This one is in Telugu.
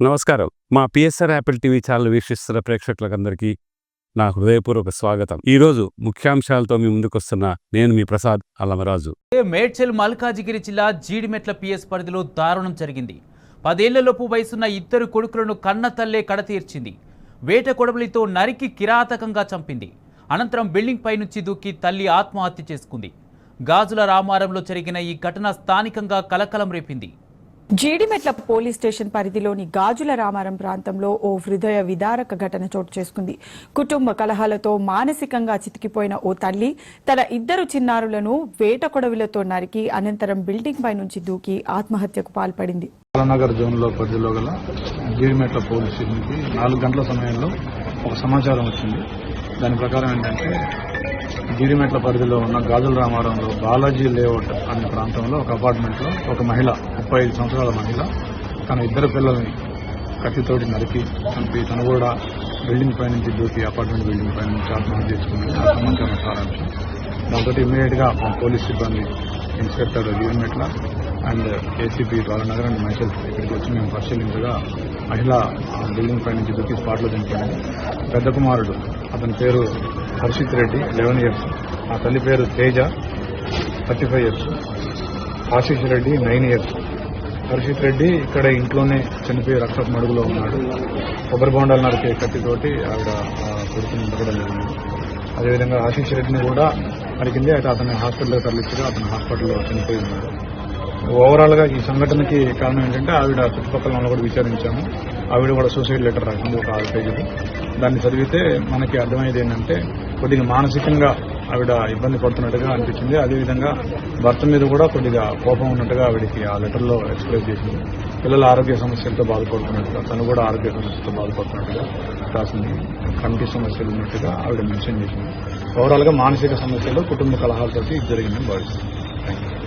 నమస్కారం. మా పిఎస్ఆర్ యాపిల్ టీవీ ఛానల్ వీక్షిస్తున్న ప్రేక్షకులకందరికీ నా హృదయపూర్వక స్వాగతం. ఈరోజు ముఖ్యాంశాలతో మీ ముందుకొస్తున్న నేను మీ ప్రసాద్ అల్లమరాజు మేడ్చల్ మల్కాజిగిరి జిల్లా జీడిమెట్ల పిఎస్ పరిధిలో దారుణం జరిగింది. పదేళ్ళలోపు వయసున్న ఇద్దరు కొడుకులను కన్న తల్లే కడతీర్చింది. వేట కొడవలితో నరికి కిరాతకంగా చంపింది. అనంతరం బిల్డింగ్ పైనుంచి దూకి తల్లి ఆత్మహత్య చేసుకుంది. గాజుల రామారంలో జరిగిన ఈ ఘటన స్థానికంగా కలకలం రేపింది. జీడిమెట్ల పోలీస్ స్టేషన్ పరిధిలోని గాజుల రామారం ప్రాంతంలో ఓ హృదయ విదారక ఘటన చోటు చేసుకుంది. కుటుంబ కలహాలతో మానసికంగా చితికిపోయిన ఓ తల్లి తన ఇద్దరు చిన్నారులను వేట కొడవిలతో నరికి అనంతరం బిల్డింగ్ పై నుంచి దూకి ఆత్మహత్యకు పాల్పడింది. నగర్ జోన్లో పరిధిలో గల జీడిమెట్ల పోలీస్ స్టేషన్కి నాలుగు గంటల సమయంలో ఒక సమాచారం వచ్చింది. దాని ప్రకారం ఏంటంటే జీడిమెట్ల పరిధిలో ఉన్న గాజుల రామారంలో బాలాజీ లేఅవుట్ అనే ప్రాంతంలో ఒక అపార్ట్మెంట్లో ఒక మహిళ ముప్పై ఐదు సంవత్సరాల మహిళ. తన ఇద్దరు పిల్లల్ని కత్తితోటి నరికి చంపి తను కూడా బిల్డింగ్ పై నుంచి దూకి అపార్ట్మెంట్ బిల్డింగ్ పై నుంచి ఆత్మహత్య చేసుకుంది ఆ సమాచారం సారాంశం. దాంతో ఇమీడియట్గా మా పోలీస్ సిబ్బంది inspector Jeevanmetla and ACP Balanagar and myself ఇక్కడికి వచ్చి మేము పరిశీలించగా మహిళ ఆ బిల్డింగ్ పై నుంచి దూకి స్పాట్లో చనిపోయింది. పెద్ద కుమారుడు అతని పేరు హర్షిత్ రెడ్డి లెవెన్ ఇయర్స్ ఆ తల్లి పేరు Teja thirty five years Ashish Reddy nine years Harshit Reddy ఇక్కడ ఇంట్లోనే చనిపోయి రక్తపు మడుగులో ఉన్నాడు. కొబ్బరి బొండాలు నరికే కత్తితోటి ఆవిడ కొడుకుని ఉండడం జరిగింది. అదేవిధంగా ఆశీష్ రెడ్డిని కూడా అడిగింది అయితే అతన్ని హాస్పిటల్లో తరలించగా అతను హాస్పిటల్లో చనిపోయి ఉన్నాడు. ఓవరాల్గా ఈ సంఘటనకి కారణం ఏంటంటే ఆవిడ చుట్టుపక్కల వాళ్ళు కూడా విచారించాము. ఆవిడ కూడా సూసైడ్ లెటర్ రాసింది ఒక ఆరు పేజీలు. దాన్ని చదివితే మనకి అర్థమయ్యేది ఏంటంటే కొద్దిగా మానసికంగా ఆవిడ ఇబ్బంది పడుతున్నట్టుగా అనిపించింది. అదేవిధంగా భర్త మీద కూడా కొద్దిగా కోపం ఉన్నట్టుగా ఆవిడకి ఆ లెటర్లో ఎక్స్ప్రెస్ చేసింది పిల్లల ఆరోగ్య సమస్యలతో బాధపడుతున్నట్టుగా తను కూడా ఆరోగ్య సమస్యలతో బాధపడుతున్నట్టుగా రాసింది. కంటి సమస్యలు ఉన్నట్టుగా ఆవిడ మెన్షన్ చేసింది. ఓవరాల్గా మానసిక సమస్యలు కుటుంబ కలహాలతోటి ఇది జరిగిందని భావిస్తుంది థ్యాంక్ యూ